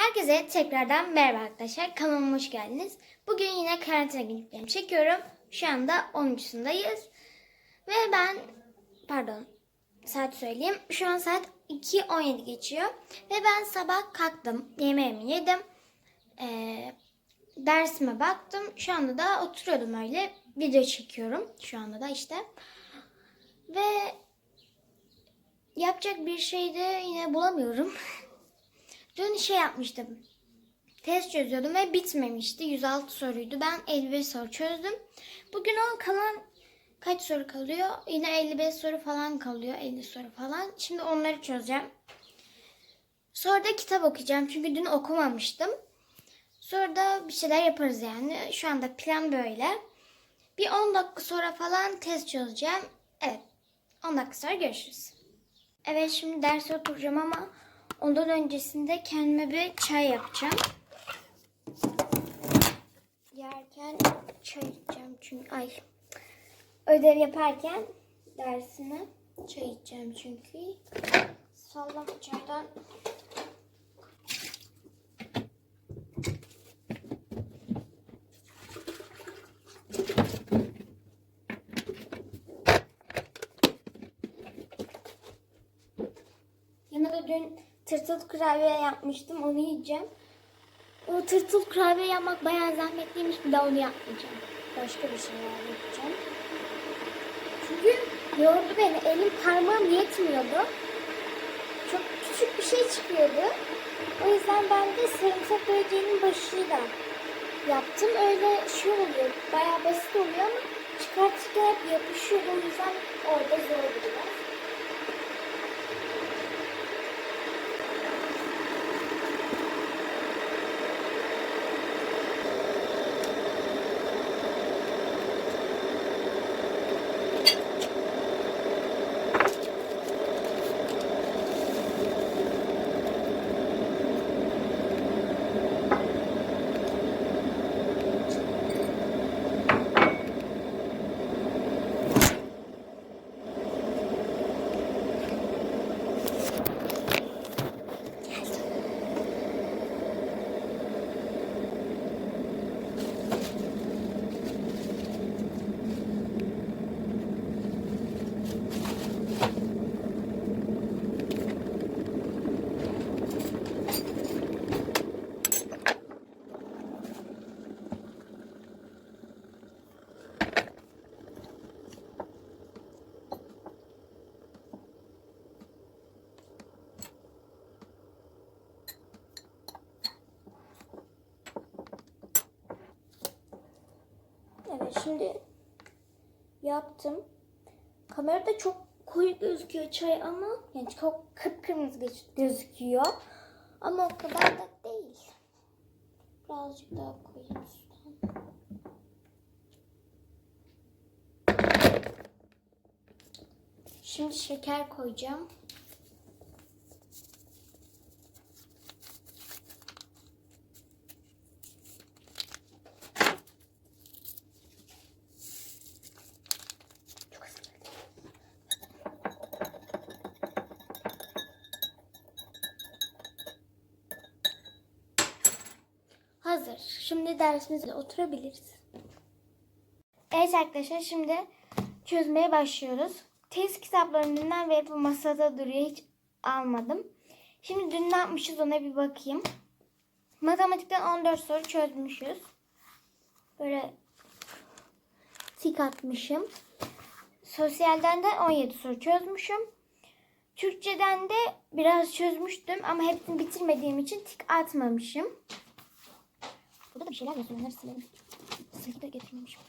Herkese tekrardan merhaba arkadaşlar. Kanalıma hoş geldiniz. Bugün yine karantina günlüklerimi çekiyorum. Şu anda 13'ündayız. Ve ben, pardon saat söyleyeyim. Şu an saat 2.17 geçiyor. Ve ben sabah kalktım. Yemeğimi yedim. Ee, dersime baktım. Şu anda da oturuyordum öyle. Video çekiyorum. Şu anda da işte. Ve yapacak bir şey de yine bulamıyorum. Dün şey yapmıştım. Test çözüyordum ve bitmemişti. 106 soruydu. Ben 51 soru çözdüm. Bugün o kalan kaç soru kalıyor? Yine 55 soru falan kalıyor. 50 soru falan. Şimdi onları çözeceğim. Sonra da kitap okuyacağım. Çünkü dün okumamıştım. Sonra da bir şeyler yaparız yani. Şu anda plan böyle. Bir 10 dakika sonra falan test çözeceğim. Evet. 10 dakika sonra görüşürüz. Evet şimdi derse oturacağım ama ondan öncesinde kendime bir çay yapacağım. Yerken çay içeceğim çünkü ay ödev yaparken dersine çay içeceğim çünkü sallama çaydan Yanına da dün tırtıl kurabiye yapmıştım. Onu yiyeceğim. O tırtıl kurabiye yapmak bayağı zahmetliymiş. Bir daha onu yapmayacağım. Başka bir şeyler yapacağım. Çünkü yordu beni. Elim parmağım yetmiyordu. Çok küçük bir şey çıkıyordu. O yüzden ben de sarımsak böceğinin başıyla yaptım. Öyle şey oluyor. Bayağı basit oluyor ama çıkartırken hep yapışıyor. O yüzden orada zordu biraz. Evet şimdi yaptım. Kamerada çok koyu gözüküyor çay ama yani çok kıpkırmızı göz- gözüküyor. Ama o kadar da değil. Birazcık daha koyayım üstten. Şimdi şeker koyacağım. Şimdi dersimizde oturabiliriz. Evet arkadaşlar şimdi çözmeye başlıyoruz. Test kitaplarından ve bu masada duruyor. Hiç almadım. Şimdi dün ne yapmışız ona bir bakayım. Matematikten 14 soru çözmüşüz. Böyle tik atmışım. Sosyalden de 17 soru çözmüşüm. Türkçeden de biraz çözmüştüm ama hepsini bitirmediğim için tik atmamışım. Burada da bir şeyler yazıyor. Onları silelim. Sayı da getirmemişim.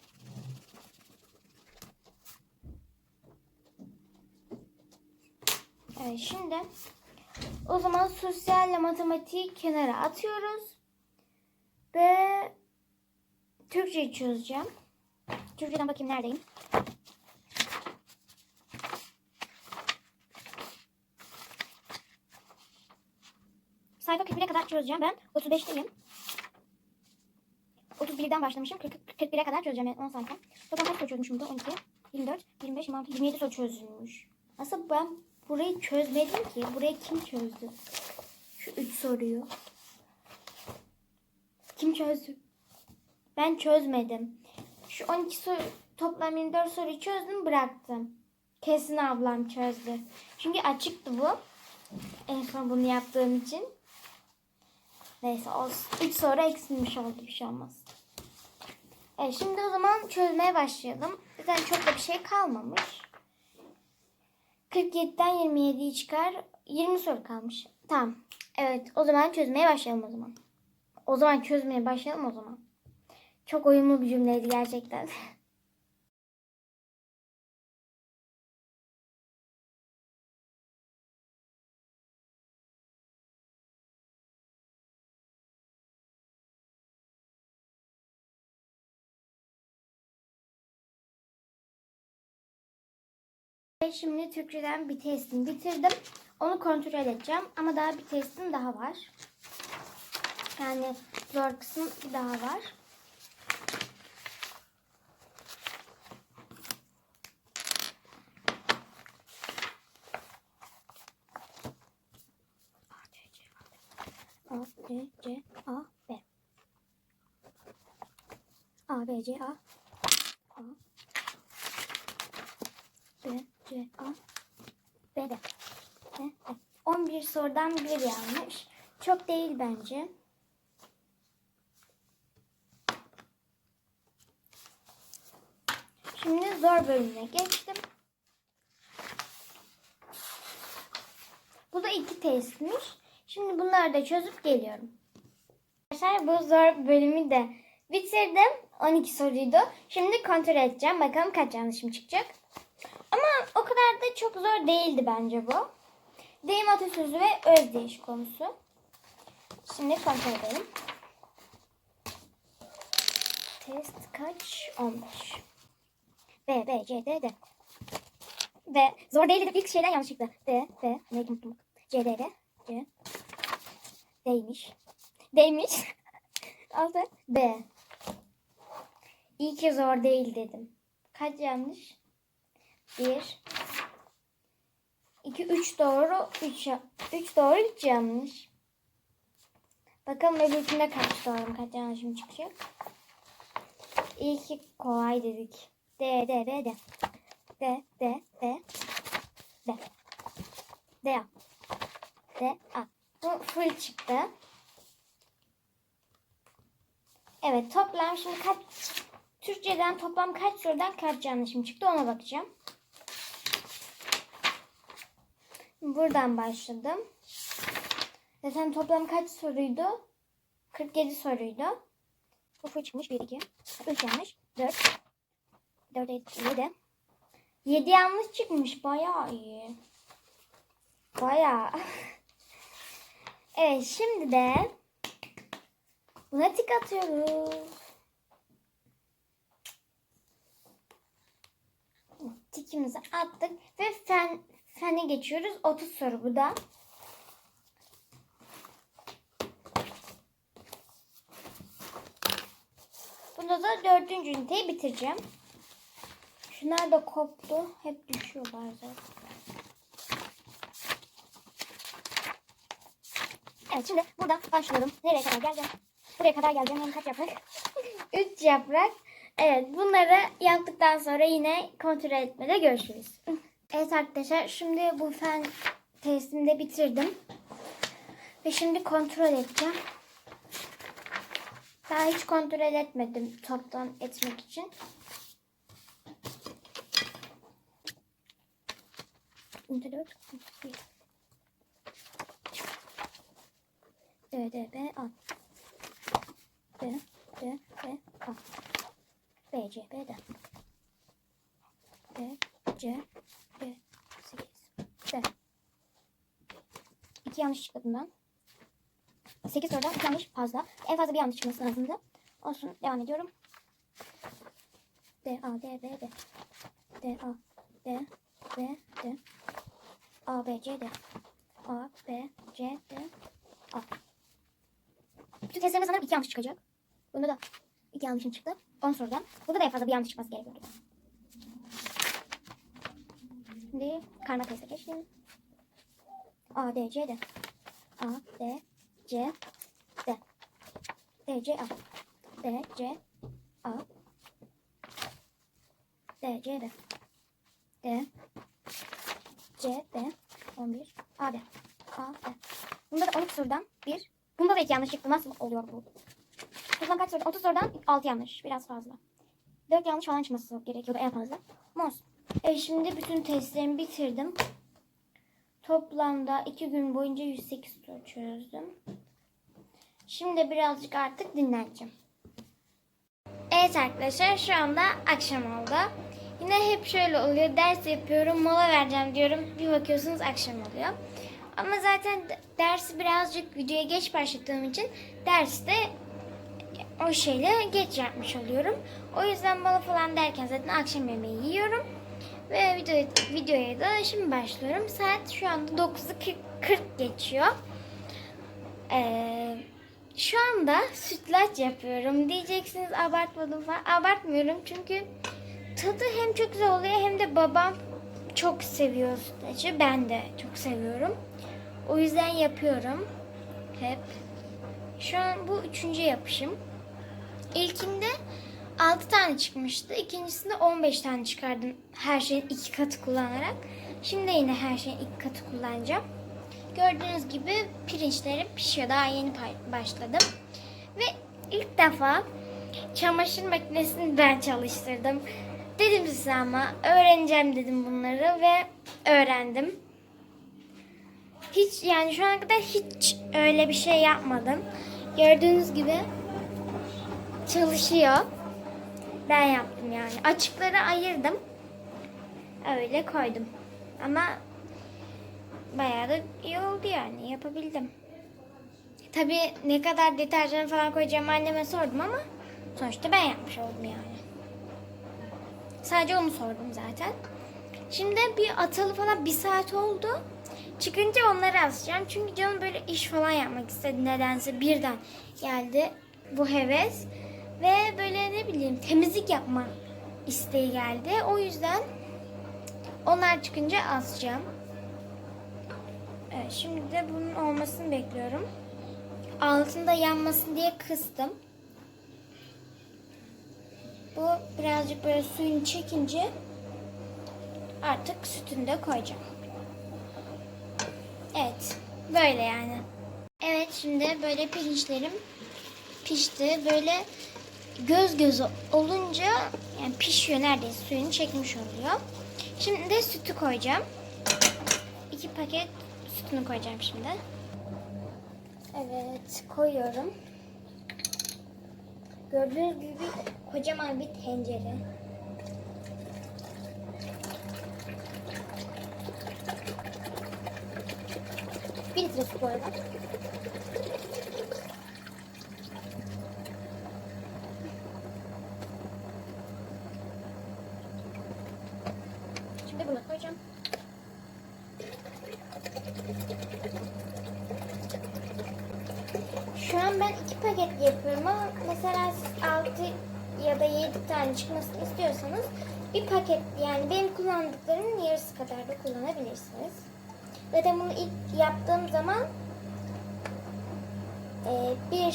Evet şimdi o zaman sosyalle matematiği kenara atıyoruz. Ve Türkçeyi çözeceğim. Türkçeden bakayım neredeyim. Sayfa 41'e kadar çözeceğim ben. 35'teyim. 31'den başlamışım. 40, 41'e kadar çözeceğim yani 10 sayfa. Toplam kaç soru çözmüşüm burada? 12, 24, 25, 26, 27 soru çözülmüş. Aslında ben burayı çözmedim ki. Burayı kim çözdü? Şu 3 soruyu. Kim çözdü? Ben çözmedim. Şu 12 soru toplam 24 soruyu çözdüm bıraktım. Kesin ablam çözdü. Çünkü açıktı bu. En son bunu yaptığım için. Neyse olsun. 3 soru eksilmiş oldu bir şey olmaz. Evet şimdi o zaman çözmeye başlayalım. Zaten çok da bir şey kalmamış. 47'den 27'yi çıkar. 20 soru kalmış. Tamam. Evet o zaman çözmeye başlayalım o zaman. O zaman çözmeye başlayalım o zaman. Çok uyumlu bir cümleydi gerçekten. Şimdi Türkçeden bir testimi bitirdim. Onu kontrol edeceğim. Ama daha bir testim daha var. Yani zor kısım daha var. A, B, C, A, B. A, B, C, A. A. B, C, A. B, D. E, E. 11 sorudan bir yanlış. Çok değil bence. Şimdi zor bölümüne geçtim. Bu da iki testmiş. Şimdi bunları da çözüp geliyorum. Arkadaşlar bu zor bölümü de bitirdim. 12 soruydu. Şimdi kontrol edeceğim. Bakalım kaç yanlışım çıkacak. Ama o kadar da çok zor değildi bence bu. Deyim atasözü ve özdeyiş konusu. Şimdi kontrol edelim. Test kaç? 15. B, B, C, D, D. B. Zor değildi. İlk şeyden yanlış çıktı. D, D. Neydi. C, D, D. C. D'ymiş. D'ymiş. Altı. B. İyi ki zor değil dedim. Kaç yanlış? Bir. İki, üç doğru. Üç, ya- üç doğru, üç yanlış. Bakalım öbürkünde kaç doğru, kaç yanlışım çıkacak. İyi ki kolay dedik. D, D, D, D. D, D, D. D. D, A. D, A. Bu full çıktı. Evet toplam şimdi kaç Türkçeden toplam kaç sorudan kaç yanlışım çıktı ona bakacağım. Buradan başladım. Zaten toplam kaç soruydu? 47 soruydu. Bu çıkmış. 1, 2, 3 yanlış. 4, 4, 7. 7 yanlış çıkmış. Bayağı iyi. Bayağı. evet şimdi de buna tik atıyoruz. Tikimizi attık ve fen, fene geçiyoruz. 30 soru bu da. Bunda da dördüncü üniteyi bitireceğim. Şunlar da koptu. Hep düşüyorlar zaten. Evet şimdi buradan başlıyorum. Nereye kadar geleceğim? Buraya kadar geleceğim. Yani kaç yaprak? 3 yaprak. Evet bunları yaptıktan sonra yine kontrol etmede görüşürüz. Evet arkadaşlar şimdi bu fen testimi de bitirdim. Ve şimdi kontrol edeceğim. Daha hiç kontrol etmedim toptan etmek için. Ünite 4. D, D, B, A. D, D, B, A. B, C, B, D. D, C, B, 8. D. İki yanlış çıktı bundan. 8 soruda iki yanlış fazla. En fazla bir yanlış çıkması lazımdı. Olsun devam ediyorum. D, A, D, B, D. D, A, D, B, D. A, B, C, D. A, B, C, D. A. Bütün testlerimde sanırım iki yanlış çıkacak. Bunda da iki yanlışım çıktı. 10 soruda. Burada da en fazla bir yanlış çıkması gerekiyordu. Şimdi karma teste geçtim. A, D, C, D. A, D, C, D. D, C, A. D, C, A, D, C, D, D, C, D, 11, A, D, A, D. Bunda da 12 sorudan 1. Bunda da 2 yanlış çıktı. Nasıl oluyor bu? Toplam kaç sorudan? 30 sorudan 6 yanlış. Biraz fazla. 4 yanlış falan çıkması gerekiyordu en fazla. Ama Evet şimdi bütün testlerimi bitirdim. Toplamda 2 gün boyunca 108 soru çözdüm. Şimdi birazcık artık dinleneceğim. Evet arkadaşlar şu anda akşam oldu. Yine hep şöyle oluyor. Ders yapıyorum, mola vereceğim diyorum. Bir bakıyorsunuz akşam oluyor. Ama zaten dersi birazcık videoya geç başladığım için derste o şeyle geç yapmış oluyorum. O yüzden mola falan derken zaten akşam yemeği yiyorum. Ve video, videoya da şimdi başlıyorum. Saat şu anda 9'u 40, 40 geçiyor. Ee, şu anda sütlaç yapıyorum. Diyeceksiniz abartmadım falan. Abartmıyorum çünkü tadı hem çok güzel oluyor hem de babam çok seviyor sütlacı. Ben de çok seviyorum. O yüzden yapıyorum. Hep. Şu an bu üçüncü yapışım. İlkinde 6 tane çıkmıştı. İkincisinde 15 tane çıkardım. Her şeyin iki katı kullanarak. Şimdi yine her şeyin iki katı kullanacağım. Gördüğünüz gibi pirinçlerim pişiyor. Daha yeni başladım. Ve ilk defa çamaşır makinesini ben çalıştırdım. Dedim size ama öğreneceğim dedim bunları ve öğrendim. Hiç yani şu ana kadar hiç öyle bir şey yapmadım. Gördüğünüz gibi çalışıyor. Ben yaptım yani. Açıkları ayırdım. Öyle koydum. Ama bayağı da iyi oldu yani. Yapabildim. Tabii ne kadar deterjan falan koyacağım anneme sordum ama sonuçta ben yapmış oldum yani. Sadece onu sordum zaten. Şimdi bir atalı falan bir saat oldu. Çıkınca onları asacağım. Çünkü canım böyle iş falan yapmak istedi nedense birden geldi bu heves. Ve böyle ne bileyim temizlik yapma isteği geldi. O yüzden onlar çıkınca asacağım. Evet, şimdi de bunun olmasını bekliyorum. Altında yanmasın diye kıstım. Bu birazcık böyle suyunu çekince artık sütünü de koyacağım. Evet. Böyle yani. Evet şimdi böyle pirinçlerim pişti. Böyle göz göz olunca yani pişiyor neredeyse suyunu çekmiş oluyor. Şimdi de sütü koyacağım. İki paket sütünü koyacağım şimdi. Evet koyuyorum. Gördüğünüz gibi kocaman bir tencere. Bir litre su bu arada. Şimdi bunu koyacağım. Şu an ben iki paket yapıyorum ama mesela siz altı ya da yedi tane çıkmasını istiyorsanız bir paket yani benim kullandıklarımın yarısı kadar da kullanabilirsiniz. Zaten bunu ilk yaptığım zaman e, bir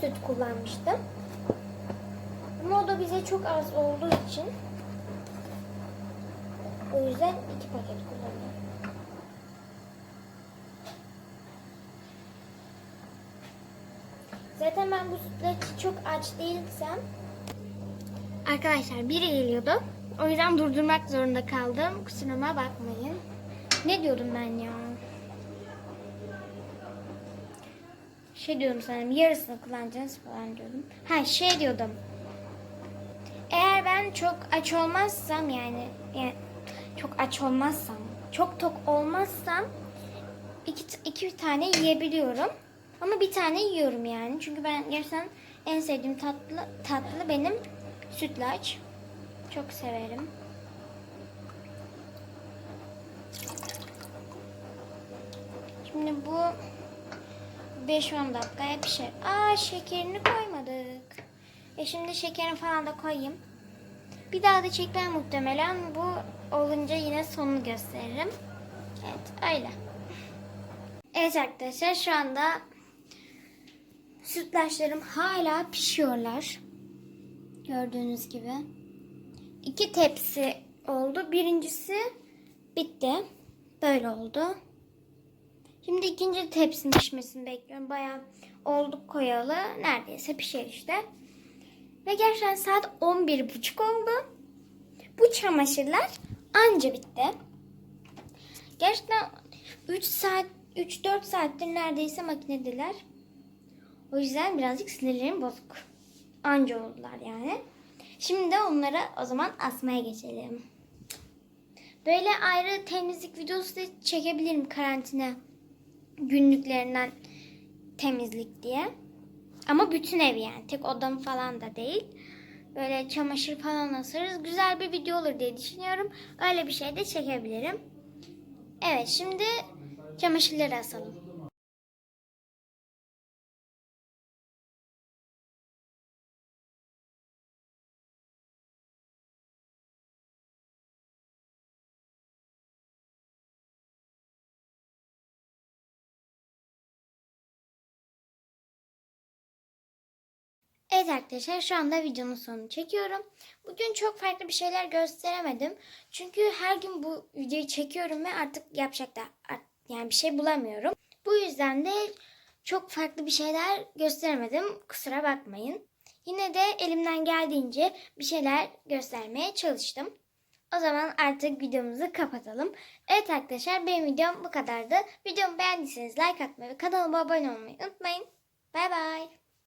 süt kullanmıştım. Ama o da bize çok az olduğu için o yüzden iki paket kullanıyorum. Zaten ben bu sütlaçı çok aç değilsem Arkadaşlar biri geliyordu. O yüzden durdurmak zorunda kaldım. Kusuruma bakmayın. Ne diyordum ben ya? Şey diyordum sanırım yarısını kullanacaksınız falan diyordum. Ha şey diyordum. Eğer ben çok aç olmazsam yani, yani çok aç olmazsam, çok tok olmazsam iki, iki tane yiyebiliyorum. Ama bir tane yiyorum yani. Çünkü ben gerçekten en sevdiğim tatlı tatlı benim sütlaç. Çok severim. Şimdi bu 5-10 dakikaya pişer. Aa şekerini koymadık. E şimdi şekerini falan da koyayım. Bir daha da çekmem muhtemelen. Bu olunca yine sonunu gösteririm. Evet öyle. Evet arkadaşlar şu anda Sütlaçlarım hala pişiyorlar. Gördüğünüz gibi. İki tepsi oldu. Birincisi bitti. Böyle oldu. Şimdi ikinci tepsinin pişmesini bekliyorum. Bayağı olduk koyalı. Neredeyse pişer işte. Ve gerçekten saat 11.30 oldu. Bu çamaşırlar anca bitti. Gerçekten 3 saat 3-4 saattir neredeyse makinedeler. O yüzden birazcık sinirlerim bozuk. Anca oldular yani. Şimdi de onları o zaman asmaya geçelim. Böyle ayrı temizlik videosu da çekebilirim karantina günlüklerinden temizlik diye. Ama bütün ev yani. Tek odam falan da değil. Böyle çamaşır falan asarız. Güzel bir video olur diye düşünüyorum. Öyle bir şey de çekebilirim. Evet şimdi çamaşırları asalım. Evet arkadaşlar şu anda videonun sonunu çekiyorum. Bugün çok farklı bir şeyler gösteremedim. Çünkü her gün bu videoyu çekiyorum ve artık yapacak da yani bir şey bulamıyorum. Bu yüzden de çok farklı bir şeyler gösteremedim. Kusura bakmayın. Yine de elimden geldiğince bir şeyler göstermeye çalıştım. O zaman artık videomuzu kapatalım. Evet arkadaşlar benim videom bu kadardı. Videomu beğendiyseniz like atmayı ve kanalıma abone olmayı unutmayın. Bay bay.